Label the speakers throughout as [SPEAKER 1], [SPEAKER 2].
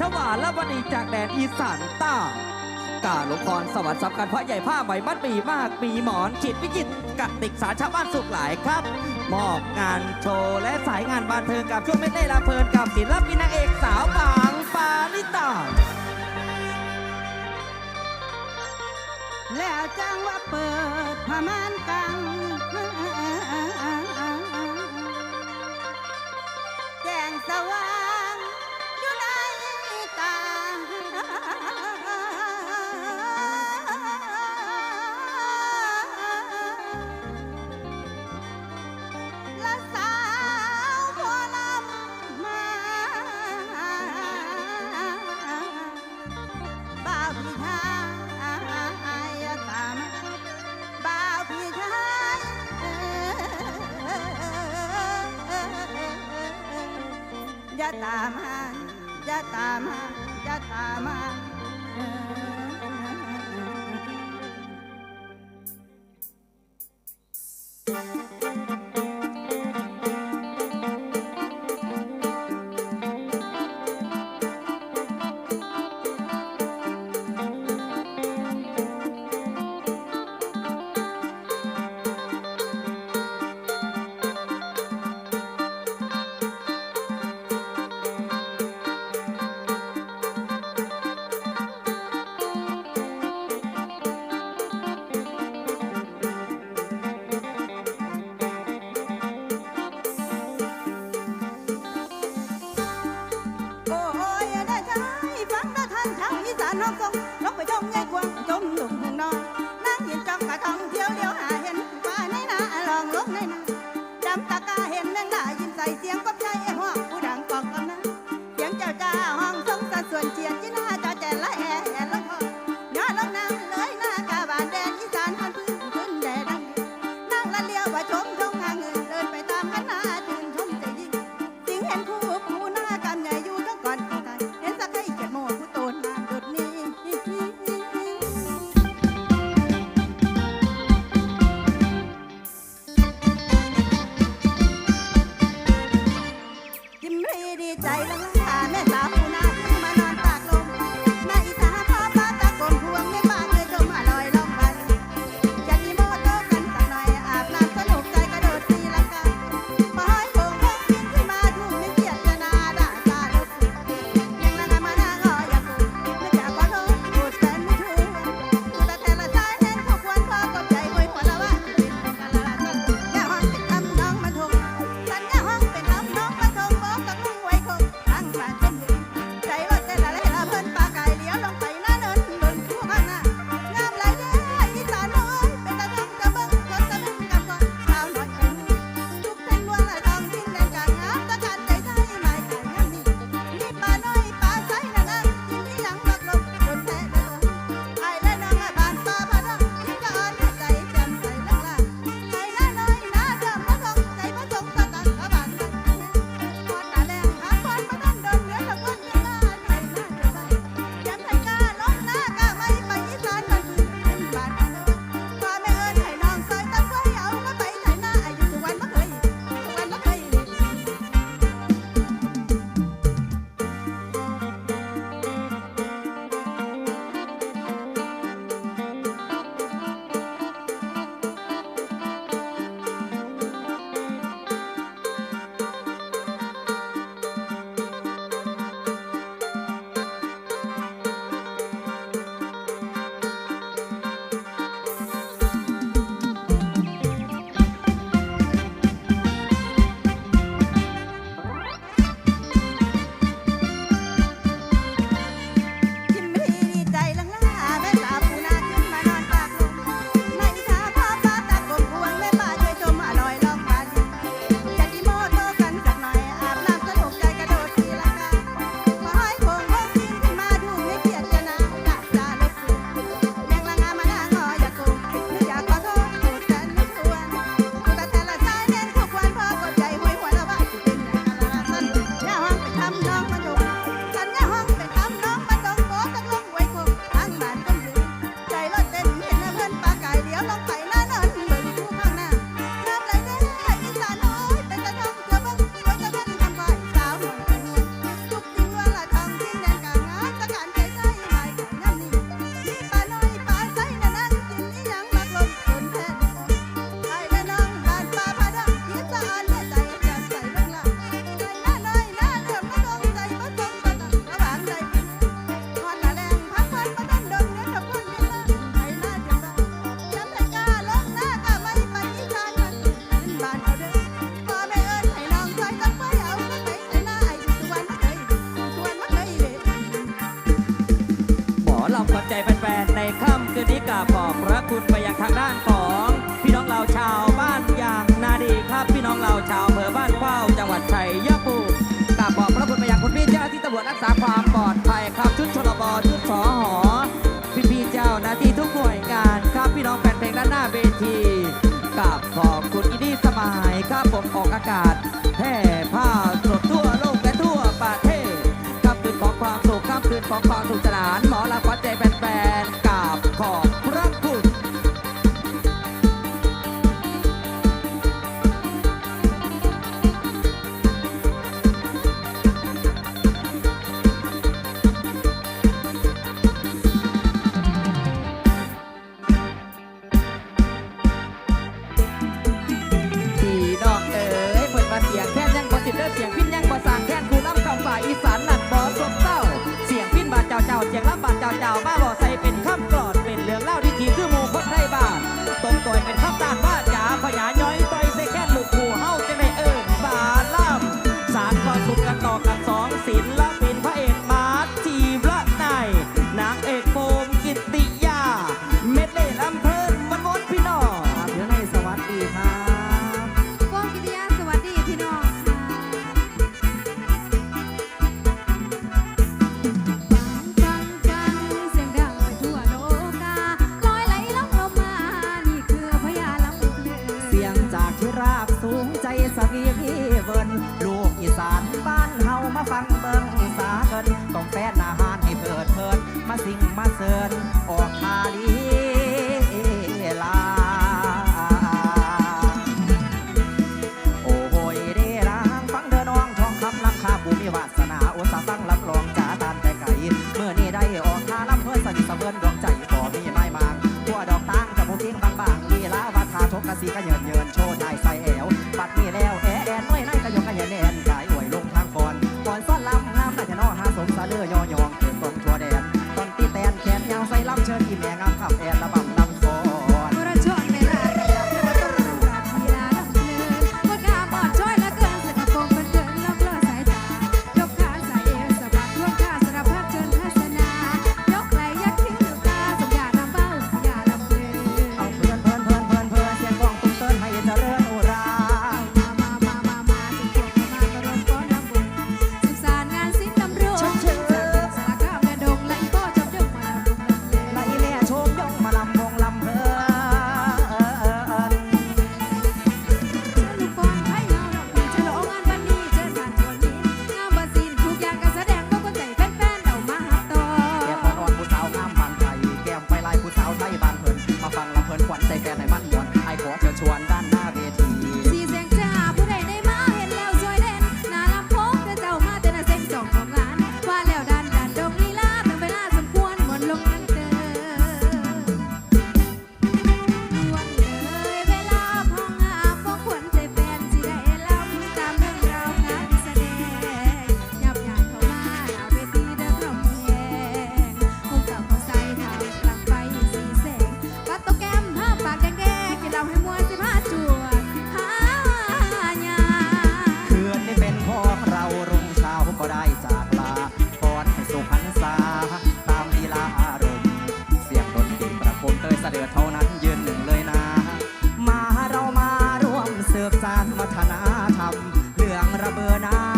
[SPEAKER 1] ทวารและวณีจากแดนอีสานใต้กาลงพรสวัสดิ์สับกันพระใหญ่ผ้าไหมมัดมีมากมีหมอนจิตวิจิตรกติกสาชาวบ้านสุขหลายครับ มอบงานโชว์และสายงานบันเทิงกับช่วงไม่ได้ลาเพลินกับศิลปินนางเอกสาวบางปานิตา
[SPEAKER 2] แล้วจังว่าเปิดผ้าม่านกังแจ้งสว่าง อย่าตามมาอย่าตามมา อย่าตามมาาวอีสานน้องท วีพีเวิน
[SPEAKER 1] ลูกอีสานบ้านเฮามาฟังเบิ่
[SPEAKER 3] งสา
[SPEAKER 4] เกินกองแฟนอาหารให้เปิดเพินมาสิ่งมาเสริญออก กะสีเยินเยินโชว์ชายใส่แอวปัดนี่แล้วแอแอนน้อยนั่ยกะยงกะเยันแอนกะ วัฒนธรรม เรื่องระเบิดน้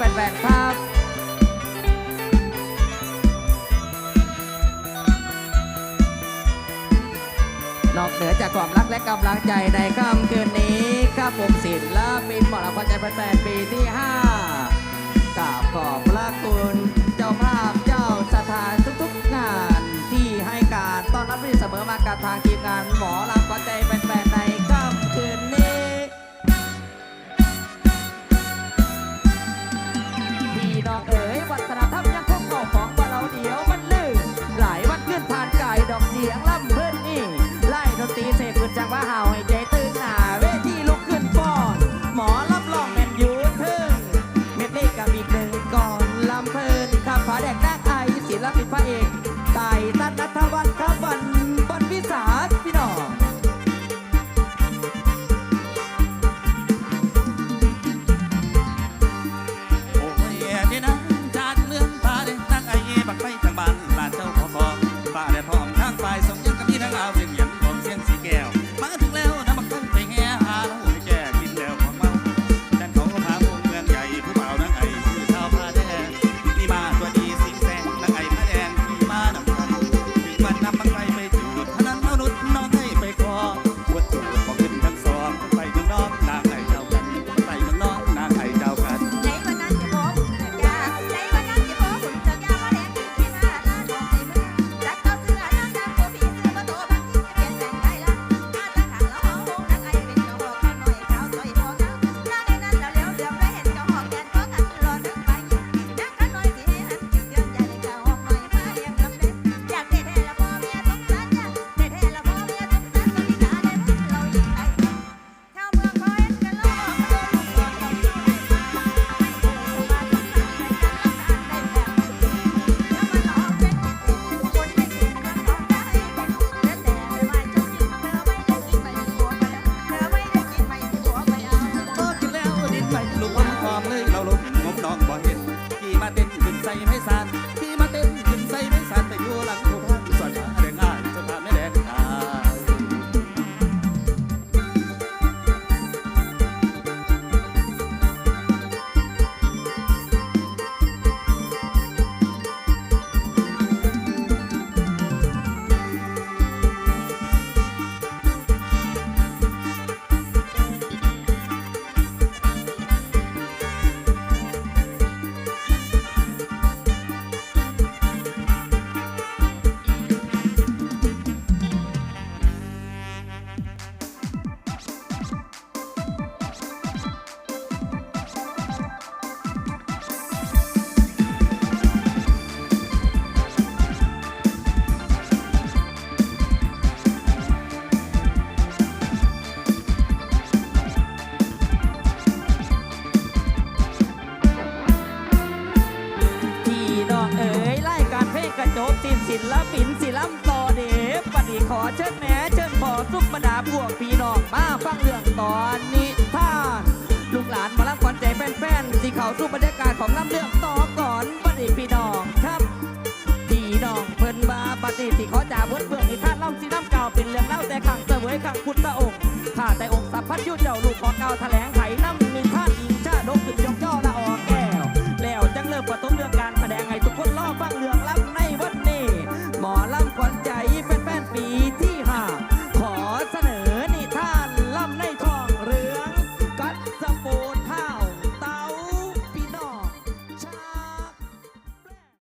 [SPEAKER 4] ครับ
[SPEAKER 3] แฟ
[SPEAKER 4] นครั
[SPEAKER 1] บนอกเหนือจากความรักและกำลังใจในค่ำคืนนี้ครับผมศิลปินหมอลำขวัญใจแฟนๆปีที่5กราบขอบพระคุณเจ้าภาพเจ้าสถานทุกๆงานที่ให้การต้อนรับที่เสมอมากับทางทีมงานหมอลำขวัญใจแฟนๆใน ใส่
[SPEAKER 5] ไม่สั่น เชิ
[SPEAKER 1] ญแม่เชิญพ่อซุปบรรดาพวกพี่น้องมาฟังเรื่องตอนนิทาน ลูกหลานมารับขวัญใจแฟนๆที่เขาสู้บรรยากาศของน้ำเนื่อง